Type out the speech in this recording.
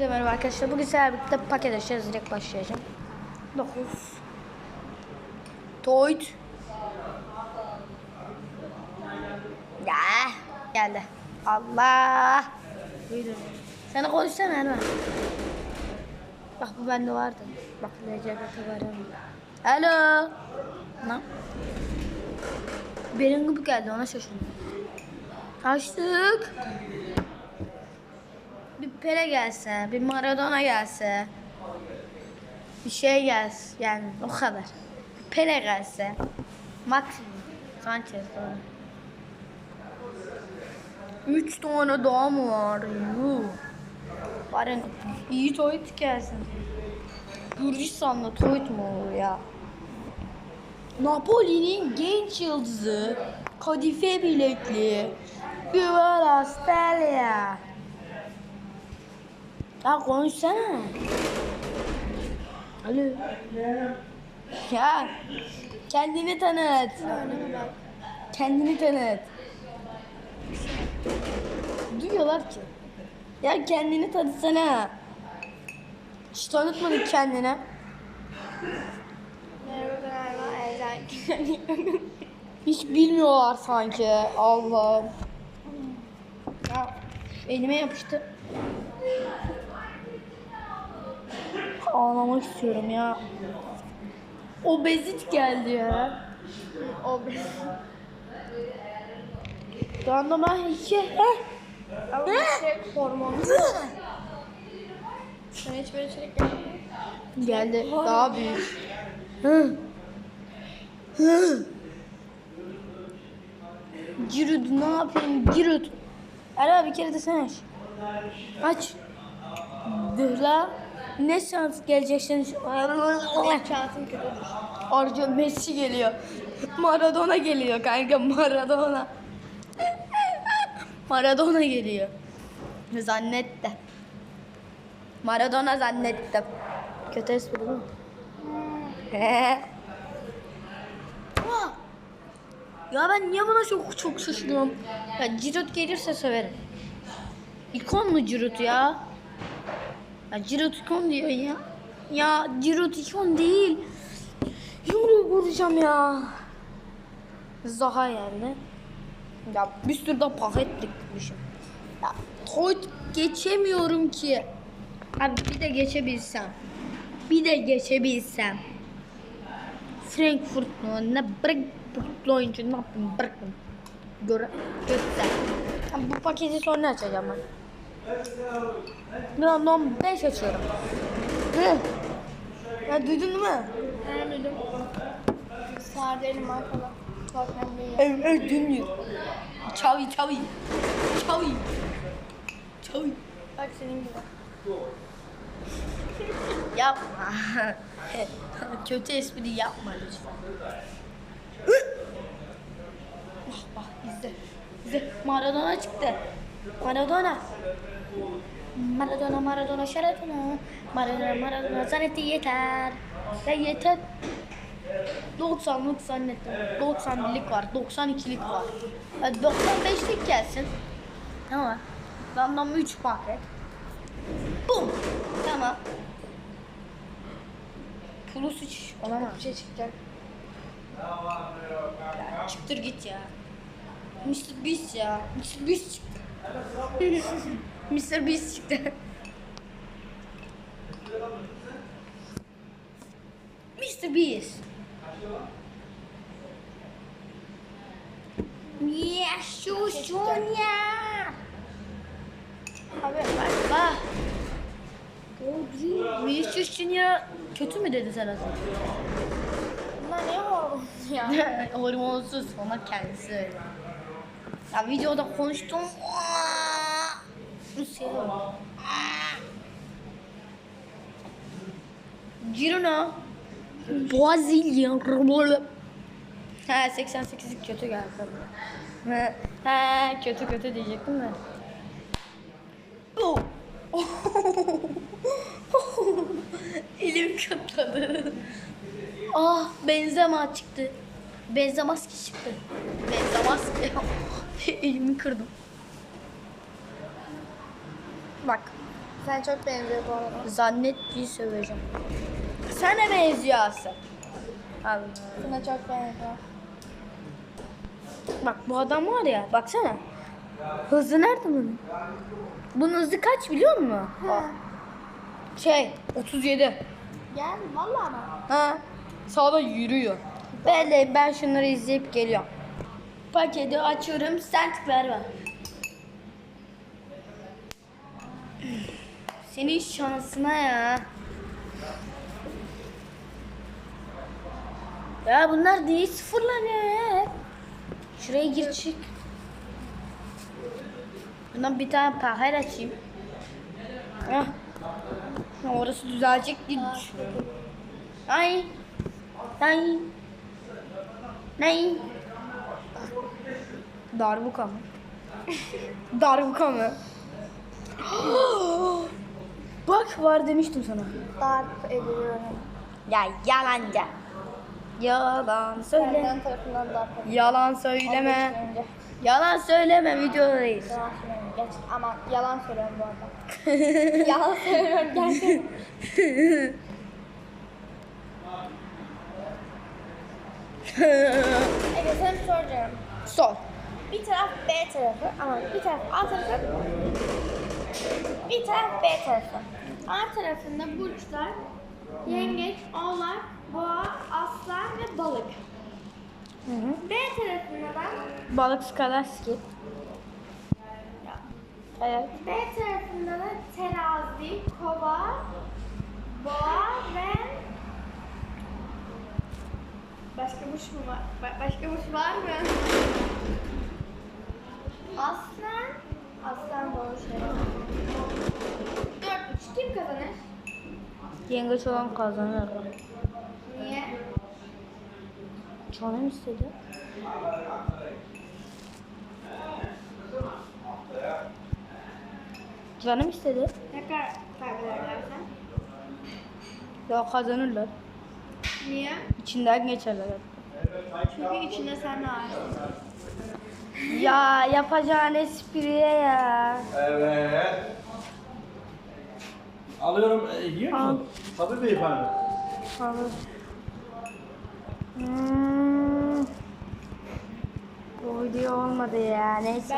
Merhaba arkadaşlar. Bugün sizlerle birlikte paket açacağız. Direkt başlayacağım. 9 Toyd Ya geldi. Allah. Buyurun. Sana konuşsana hemen. Bak bu bende vardı. Bak LGBT var. Alo. Ne? Benim gibi geldi ona şaşırdım. Açtık. Bir Pele gelse, bir Maradona gelse, bir şey gelse, yani o kadar. Bir Pele gelse, maksimum. Sanchez doğru. Üç tane daha mı var? Yuh. Bari iyi toyut gelsin. Gürcistan'da toyut mu olur ya? Napoli'nin genç yıldızı, kadife bilekli, Güven Astalya. Ya konuşsana. Alo. Ya kendini tanıt. Kendini tanıt. Duyuyorlar ki. Ya kendini tanıtsana. Hiç tanıtmadın kendine. Hiç bilmiyorlar sanki. Allah. Ya elime yapıştı. Ağlamak istiyorum ya. Obezit geldi ya. o Şu anda ben hiç... Heh. Ama bir şey hormon. Sen hiç böyle çelik Geldi. Daha büyük. Hı. Hı. Girut ne yapayım Girut. Ara bir kere de sen aç. Aç. Dıhla. Ne şans gelecek şimdi? Kağıtın kötüdür. Arca Messi geliyor. Maradona geliyor kanka Maradona. Maradona geliyor. Zannettim. Maradona zannettim. Kötü espri mi? Ya ben niye buna çok çok şaşırıyorum? Ya Giroud gelirse severim. İkon mu Giroud ya? Ya Giroud ikon diyor ya. Ya Giroud ikon değil. Yumruğu vuracağım ya. Zaha yani. Ya bir sürü de paket biriktirmişim. Ya Toyd geçemiyorum ki. Abi bir de geçebilsem. Bir de geçebilsem. Frankfurt mu? Ne bu oyuncu ne yapayım bırakın. Göre göster. Ya bu paketi sonra açacağım ben. Random 5 açıyorum. Hı. Ya duydun değil mi? Ben duydum. Sarder'in markalı. Tottenham değil. Evet, evet dinliyor. Çavi çavi. Çavi. Çavi. Bak senin gibi. Yapma. Kötü espri yapma lütfen. bak bak izle. İzle. Maradona çıktı. Maradona. Maradona Maradona Şaradona. Maradona Maradona zannetti yeter. Ya yeter. 90'lık zannettim. 91'lik var. 92'lik var. Ya 95'lik gelsin. Tamam. Random 3 paket. Bum. Tamam. Plus 3 olamaz. Bir şey çıkacak. Ya çıktır git ya. Mr. Beast ya. Mr. Beast çıktı. Mr. Beast çıktı. Mr. Beast. Şu şu ya. Abi bak. Bak. Vinicius Junior kötü mü dedi sen az? Bunlar ne hormon ya? Hormonsuz ona kendisi öyle. Ya videoda konuştum. Rusya. Girona. Brezilya. Ha 88'lik kötü geldi. Ha, ha kötü kötü diyecektim de. Elim katladı. Ah Benzema çıktı. Benzemaski çıktı. Benzemaski. Elimi kırdım. Bak. Sen çok benziyor bu arada. Zannettiği söveceğim. Sana benziyor Aslı. Allah. Sana çok benziyor. Bak bu adam var ya baksana. Hızı nerede bunun? Bunun hızı kaç biliyor musun? Ha. Şey 37. Gel vallahi mı? Ha. Sağda yürüyor. Ben ben şunları izleyip geliyorum. Paketi açıyorum sen tıklar bana. Senin şansına ya. Ya bunlar değil sıfırlanıyor ya. Şuraya gir çık. Bundan bir tane paher açayım. Heh. Orası düzelecek diye düşünüyorum. Ay. Ay. Nay. Darbuka mı? Darbuka mı? Bak var demiştim sana. Darp ediyorum. Ya yalancı. Yalan söyle. Senden tarafından darp ediyorum. Yalan söyleme. Önce. Yalan söyleme videodayız. Yalan söylüyorum. Geç. Ama yalan söylüyorum bu arada. yalan söylüyorum gerçekten. Evet sana bir soracağım. Sor. Bir taraf B tarafı ama bir taraf A tarafı bir taraf B tarafı. A tarafında burçlar, yengeç, oğlak, boğa, aslan ve balık. B tarafında da Balık skalaski. Evet. B tarafında da terazi, kova, boğa ve başka burç mu var? Ba- başka burç var mı? Aslan, aslan şey. Dört burç kim kazanır? Yengeç olan kazanır. Niye? Canım istedi. Canım istedi. Ne kadar kaybederlerse? Ya kazanırlar. Niye? İçinden geçerler. Çünkü içinde sen de varsın. Ya yapacağın espriye ya. Evet. Alıyorum. E, yiyor musun? Tabii beyefendi. Alır. Hmm. Bu video olmadı ya. Neyse.